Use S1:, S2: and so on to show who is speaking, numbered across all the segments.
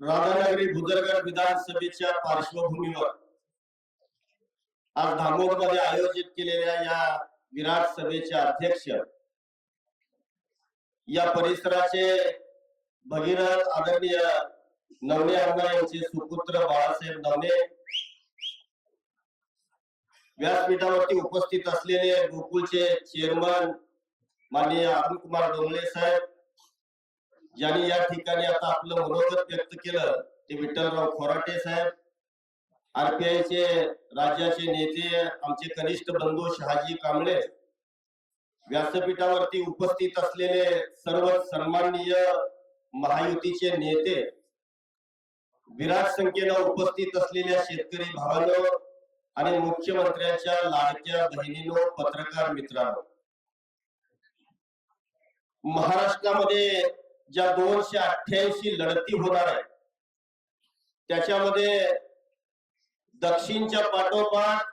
S1: राधानगरी भुदरगड विधानसभेच्या पार्श्वभूमीवर आज धामोडमध्ये आयोजित केलेल्या या विराट सभेचे अध्यक्ष या परिसराचे भगीरथ आदरणीय नवने अण्णा यांचे सुपुत्र बाळासाहेब नवने व्यासपीठावरती उपस्थित असलेले गोकुळचे चेअरमन माननीय अरुण कुमार डोंगले साहेब ज्यांनी या ठिकाणी आता आपलं मनोगत व्यक्त केलं ते विठ्ठलराव खोराटे साहेब आरपीआयचे राज्याचे नेते आमचे कनिष्ठ बंधू शहाजी कांबळे व्यासपीठावरती उपस्थित असलेले सर्व सन्माननीय महायुतीचे नेते विराट संख्येनं उपस्थित असलेल्या शेतकरी भावांनो आणि मुख्यमंत्र्यांच्या लाडक्या बहिणीनो पत्रकार मित्रांनो. महाराष्ट्रामध्ये ज्या दोनशे अठ्ठ्याऐंशी लढती होणार आहे त्याच्यामध्ये दक्षिणच्या पाठोपाठ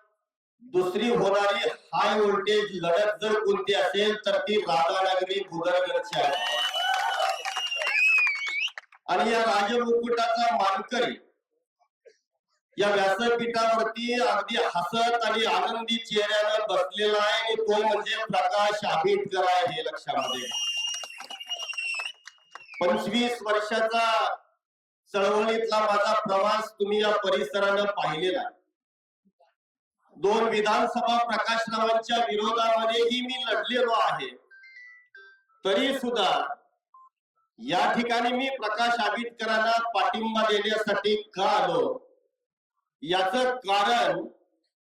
S1: दुसरी होणारी हाय व्होल्टेज लढत जर कोणती असेल तर ती राधानगरी भुदरगडची आहे आणि या राजमुकुटाचा मानकरी या व्यासपीठावरती अगदी हसत आणि आनंदी चेहऱ्यानं बसलेला आहे आणि तो म्हणजे प्रकाश आंबेडकर आहे हे लक्षामध्ये घ्या. पंचवीस वर्षाचा चळवळीतला माझा प्रवास तुम्ही या परिसरानं पाहिलेला. दोन विधानसभा प्रकाशरावांच्या विरोधामध्येही मी लढलेलो आहे. तरी सुद्धा या ठिकाणी मी प्रकाश आंबेडकरांना पाठिंबा देण्यासाठी का आलो? याच कारण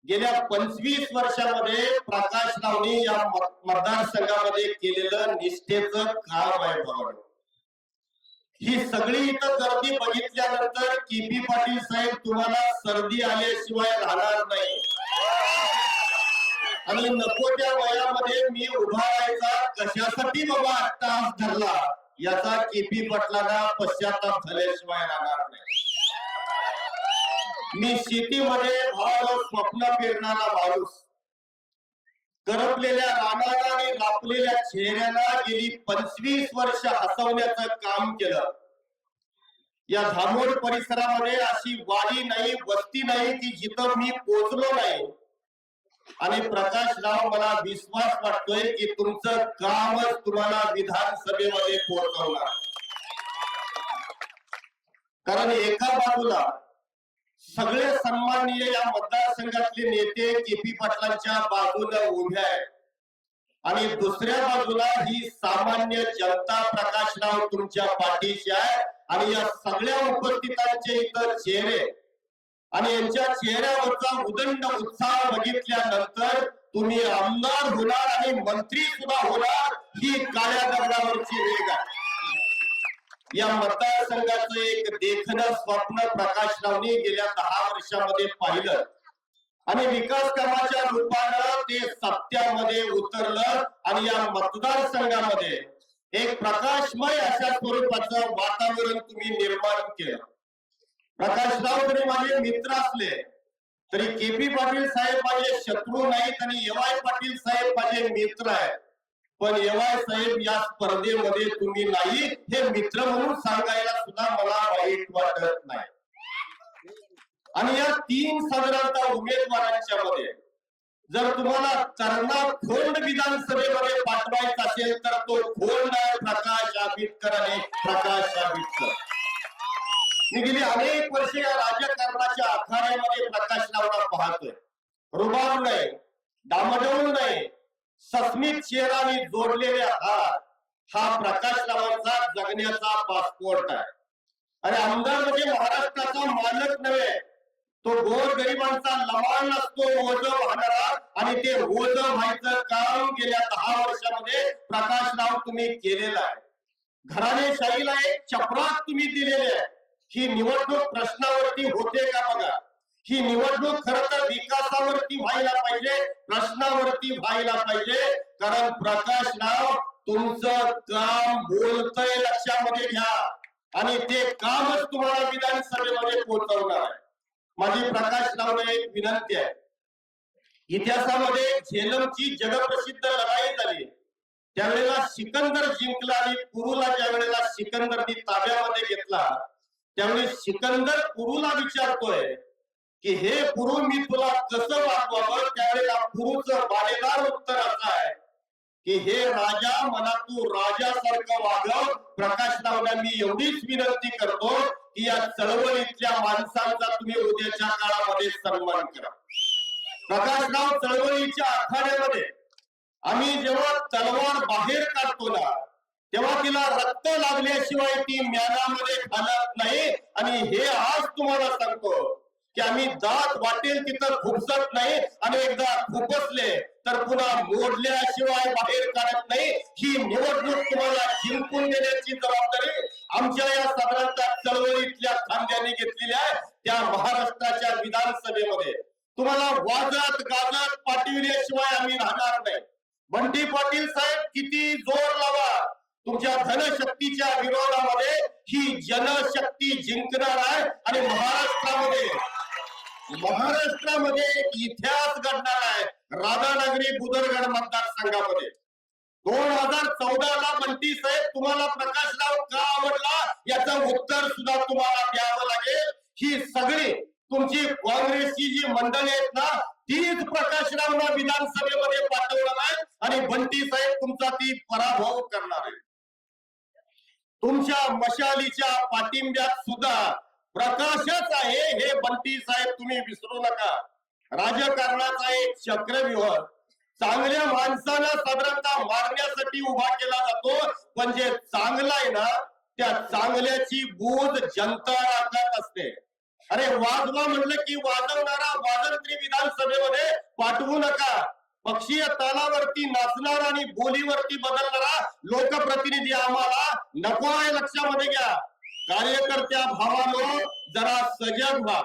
S1: गेल्या पंचवीस वर्षामध्ये प्रकाश रावने या मतदारसंघामध्ये केलेलं निष्ठेचं काम आहे बरोबर ही सगळी इथं गर्दी बघितल्यानंतर केपी पाटील साहेब तुम्हाला सर्दी आल्याशिवाय राहणार नाही. आणि नको त्या वयामध्ये मी उभा राहायचा कशासाठी बाबा आत्ता तास धरला? याचा केपी पाटलांना पश्चाताप झाल्याशिवाय राहणार नाही. मी शेतीमध्ये भाव स्वप्न पेरणारा माणूस. करपलेल्या रानाला आणि रापलेल्या चेहऱ्याला गेली पंचवीस वर्ष हसवण्याचं काम केलं. या धामोड परिसरामध्ये अशी वाडी नाही वस्ती नाही की जिथं मी पोचलो नाही. आणि प्रकाश राव मला विश्वास वाटतोय की तुमचं कामच तुम्हाला विधानसभेमध्ये पोहोचवणार. कारण एका बाजूला सगळे सन्माननीय या मतदारसंघातले नेते के पी पाटलांच्या बाजूला उभे आहेत. आणि दुसऱ्या बाजूला ही सामान्य जनता प्रकाश राव तुमच्या पाठीशी आहे आणि या सगळ्या उपस्थितांचे इतर चेहरे. आणि यांच्या चेहऱ्यावरचा उदंड उत्साह बघितल्यानंतर तुम्ही आमदार होणार आणि मंत्री सुद्धा होणार ही काळ्या दगडावरची वेग आहे. या मतदारसंघाचं एक देखणं स्वप्न प्रकाशरावने गेल्या दहा वर्षामध्ये पाहिलं. आणि विकास कामाच्या रूपानं ते सत्यामध्ये उतरलं आणि या मतदारसंघामध्ये एक प्रकाशमय अशा स्वरूपाचं वातावरण तुम्ही निर्माण केलं. प्रकाशराव जरी माझे मित्र असले तरी के पी पाटील साहेब माझे शत्रू नाहीत आणि एवाय पाटील साहेब माझे मित्र आहेत. पण एवाय साहेब या स्पर्धेमध्ये तुम्ही नाही हे मित्र म्हणून सांगायला सुद्धा मला वाईट वाटत नाही. आणि या तीन साधारणतः उमेदवारांच्या मध्ये जर तुम्हाला चरणा खोंड विधानसभेमध्ये पाठवायचा असेल तर तो खोंड आहे प्रकाश आंबेडकर आणि प्रकाश आंबेडकर. मी गेली अनेक वर्ष या राजकारणाच्या आखाड्यामध्ये लावणार पाहतोय. रुबाब नाही डामाडोल नाही सस्मित शेराने जोडलेले हात हा प्रकाशरावांचा जगण्याचा पासपोर्ट आहे. आणि आमदार म्हणजे महाराष्ट्राचा मालक नव्हे तो गोर गरिबांचा लमाण असतो ओझ वाहणारा आणि ते ओझ व्हायचं काम गेल्या दहा वर्षामध्ये प्रकाशराव तुम्ही केलेला आहे. घराने शाहीला एक चपराक तुम्ही दिलेली आहे. ही निवडणूक प्रश्नावरती होते का बघा? ही निवडणूक खर तर विकासावरती व्हायला पाहिजे प्रश्नावरती व्हायला पाहिजे. कारण प्रकाश नाव तुमचं काम बोलतय लक्षामध्ये घ्या. आणि ते कामच तुम्हाला विधानसभेमध्ये पोहोचवणार आहे. माझी प्रकाश नावने एक विनंती आहे. इतिहासामध्ये झेलमची जगप्रसिद्ध लढाई झाली. त्यावेळेला सिकंदर जिंकला आणि कुरुला ज्या वेळेला सिकंदरनी ताब्यामध्ये घेतला त्यावेळी सिकंदर पुरूला विचारतोय की हे गुरु मी तुला कसं वागवावं त्यावेळेला गुरुचं बालेदार उत्तर असं आहे. की हे राजा मला तू राजासारखं वागव प्रकाशरावला मी एवढीच विनंती करतो की या चळवळीतल्या माणसांचा तुम्ही उद्याच्या काळामध्ये सन्मान करा. प्रकाशराव चळवळीच्या आखाड्यामध्ये आम्ही जेव्हा तलवार बाहेर काढतो ना तेव्हा तिला रक्त लागल्याशिवाय ती म्यानामध्ये घालत नाही. आणि हे आज तुम्हाला सांगतो की आम्ही दात वाटेल तिथं खुपसत नाही आणि एकदा खुपसले तर पुन्हा मोडल्याशिवाय बाहेर काढत नाही. ही निवडणूक तुम्हाला जिंकून देण्याची जबाबदारी आमच्या या साधारणतः चळवळीतल्या खांद्यांनी घेतलेली आहे त्या महाराष्ट्राच्या विधानसभेमध्ये. तुम्हाला वाजत गाजत पाठविल्याशिवाय आम्ही राहणार नाही. बंटी पाटील साहेब किती जोर लावा. तुमच्या धनशक्तीच्या विरोधामध्ये ही जनशक्ती जिंकणार आहे आणि महाराष्ट्रामध्ये महाराष्ट्रामध्ये एक इतिहास घडणार आहे. राधानगरी बुदरगड मतदारसंघामध्ये. दोन हजार चौदा ला मंत्री साहेब तुम्हाला प्रकाश राव का आवडला? याचं उत्तर सुद्धा तुम्हाला द्यावं लागेल. ही सगळी तुमची काँग्रेसची जी मंडळी आहेत ना तीच प्रकाशरावला विधानसभेमध्ये पाठवणार आहे आणि बंटी साहेब तुमचा ती पराभव करणार आहे तुमच्या मशालीच्या पाठिंब्यात सुद्धा प्रकाशच आहे हे बंटी साहेब तुम्ही विसरू नका. राजकारणाचा एक चक्रव्यूह चांगल्या माणसाला साधारणतः मारण्यासाठी उभा केला जातो. पण जे चांगला आहे ना त्या चांगल्याची बोध जनता राखत असते. अरे वाजवा म्हटलं की वाजवणारा वाजंत्री विधानसभेमध्ये पाठवू नका. पक्षीय तालावरती नाचणारा आणि बोलीवरती बदलणारा लोकप्रतिनिधी आम्हाला नको आहे लक्षामध्ये घ्या. कार्यकर्त्या भावानो जरा सजग व्हा.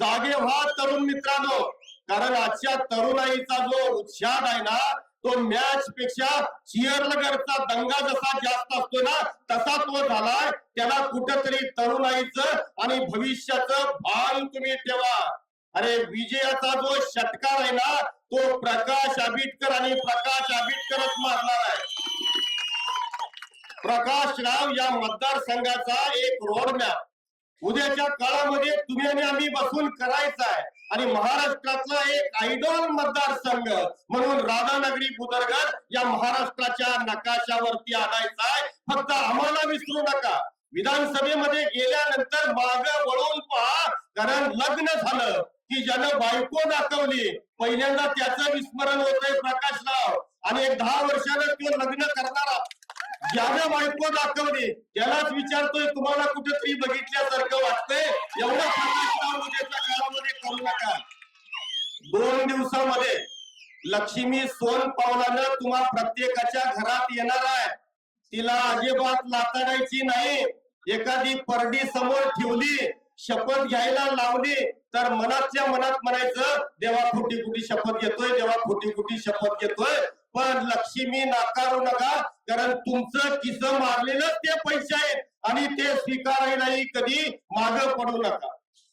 S1: जागे व्हा तरुण मित्रांनो. कारण आजच्या तरुणाईचा जो उत्साह आहे ना तो मॅच पेक्षा चिअरलगरचा दंगा जसा जास्त असतो ना तसा तो झालाय. त्याला कुठंतरी तरुणाईचं आणि भविष्याचं भान तुम्ही ठेवा. अरे विजयाचा जो षटकार आहे ना तो प्रकाश आंबेडकर आणि प्रकाश आंबेडकरच मारणार आहे. प्रकाश राव या मतदारसंघाचा एक रोडमॅप उद्याच्या काळामध्ये तुम्ही आणि आम्ही बसून करायचा आहे आणि महाराष्ट्रातला एक आयडॉल मतदारसंघ म्हणून राधानगरी बुदरगड या महाराष्ट्राच्या नकाशावरती आणायचा आहे फक्त आम्हाला विसरू नका. विधानसभेमध्ये गेल्यानंतर माग वळून पहा. कारण लग्न झालं की ज्यानं बायको दाखवली पहिल्यांदा त्याचं विस्मरण होतंय प्रकाशराव. आणि एक दहा वर्षानं तो लग्न करणारा ज्यानं बायको दाखवली. त्यालाच विचारतोय तुम्हाला कुठेतरी बघितल्यासारखं वाटतंय? एवढं म्हणजे काळामध्ये करू नका. दोन दिवसामध्ये लक्ष्मी सोन पावलानं तुम्हा प्रत्येकाच्या घरात येणार आहे. तिला अजिबात लाताडायची नाही. एखादी परडी समोर ठेवली शपथ घ्यायला लावली तर मनातल्या मनात म्हणायचं देवा खोटी खोटी शपथ घेतोय देवा खोटी खोटी शपथ घेतोय. पण लक्ष्मी नाकारू नका कारण तुमचं किस मारलेलं ते पैसे आहेत आणि ते स्वीकारायलाही कधी माग पडू नका.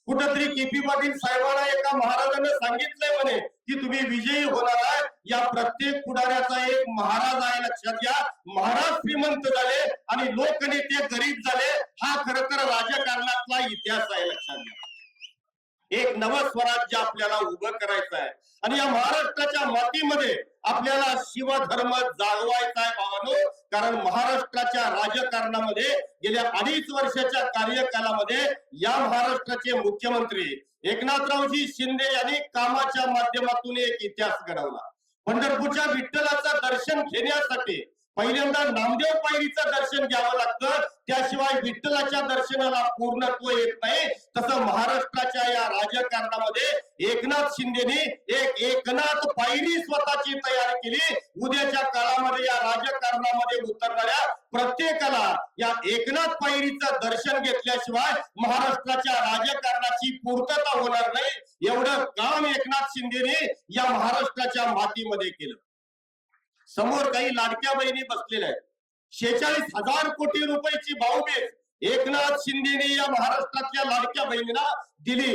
S1: कुठंतरी केपी पाटील साहेबांना एका महाराजांना सांगितलंय म्हणे की तुम्ही विजयी होणार आहे या प्रत्येक पुढाऱ्याचा एक महाराज आहे लक्षात घ्या. महाराज श्रीमंत झाले आणि लोकनेते गरीब झाले हा खर तर राजकारणातला इतिहास आहे लक्षात घ्या. एक नव स्वराज्य आपल्याला उभं करायचं आहे. आणि या महाराष्ट्राच्या मातीमध्ये आपल्याला शिवधर्म जागवायचा आहे बाबानो कारण महाराष्ट्राच्या राजकारणामध्ये गेल्या अडीच वर्षाच्या कार्यकालामध्ये या महाराष्ट्राचे मुख्यमंत्री एकनाथरावजी शिंदे यांनी कामाच्या माध्यमातून एक इतिहास घडवला. पंढरपूरच्या विठ्ठलाचं दर्शन घेण्यासाठी पहिल्यांदा नामदेव पायरीचं दर्शन घ्यावं लागतं. त्याशिवाय विठ्ठलाच्या दर्शनाला पूर्णत्व येत नाही. तसं महाराष्ट्राच्या या राजकारणामध्ये एकनाथ शिंदेनी एक एकनाथ पायरी स्वतःची तयार केली. उद्याच्या काळामध्ये या राजकारणामध्ये उतरणाऱ्या प्रत्येकाला या एकनाथ पायरीचं दर्शन घेतल्याशिवाय महाराष्ट्राच्या राजकारणाची पूर्तता होणार नाही. एवढं काम एकनाथ शिंदेने या महाराष्ट्राच्या मातीमध्ये केलं. समोर काही लाडक्या बहिणी बसलेल्या आहेत. शेचाळीस हजार कोटी रुपयाची भाऊबीज एकनाथ शिंदेने या महाराष्ट्रातल्या लाडक्या बहिणीला दिली.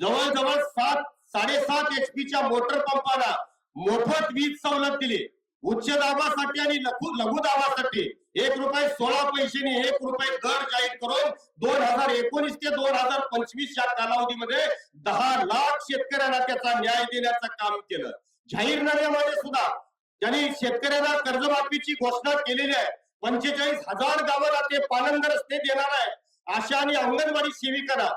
S1: जवळजवळ सात साडेसात एच च्या मोटर पंपाला मोफत वीज सवलत दिली. उच्च दाबासाठी आणि लघु लघु दाबासाठी. एक रुपये सोळा पैशांनी एक रुपये दर जाहीर करून दोन हजार एकोणीस ते दोन हजार पंचवीस या कालावधीमध्ये दहा लाख शेतकऱ्यांना त्याचा न्याय देण्याचं काम केलं. जाहीरनाम्यामध्ये सुद्धा त्यांनी शेतकऱ्यांना कर्जमाफीची घोषणा केलेली आहे पंचेचाळीस हजार गावाला ते पानंद रस्ते देणार आहे. आशा आणि अंगणवाडी सेविकांना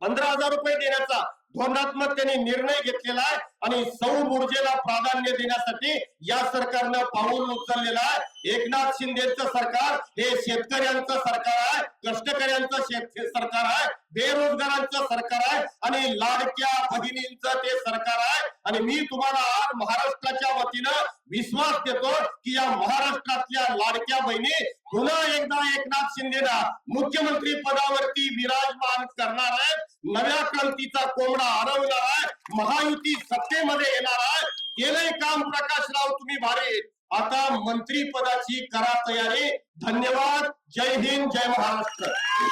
S1: पंधरा हजार रुपये देण्याचा. धोरणात्मक त्यांनी निर्णय घेतलेला आहे. आणि सौर ऊर्जेला प्राधान्य देण्यासाठी या सरकारनं पाऊल उचललेलं आहे. एकनाथ शिंदेचं सरकार हे शेतकऱ्यांचं सरकार आहे. कष्टकऱ्यांचं शेत सरकार आहे. बेरोजगारांचं सरकार आहे. आणि लाडक्या भगिनींचं ते सरकार आहे. आणि मी तुम्हाला आज महाराष्ट्राच्या वतीनं विश्वास देतो की या महाराष्ट्रातल्या लाडक्या बहिणी पुन्हा एकदा एकनाथ शिंदेना मुख्यमंत्री पदावरती विराजमान करणार आहेत. नव्या क्रांतीचा कोंबडा हरवणार आहे. महायुती सत्तेमध्ये येणार आहे. केलंय काम प्रकाशराव तुम्ही भारी आता मंत्री पदाची करा तयारी. धन्यवाद. जय हिंद जय महाराष्ट्र.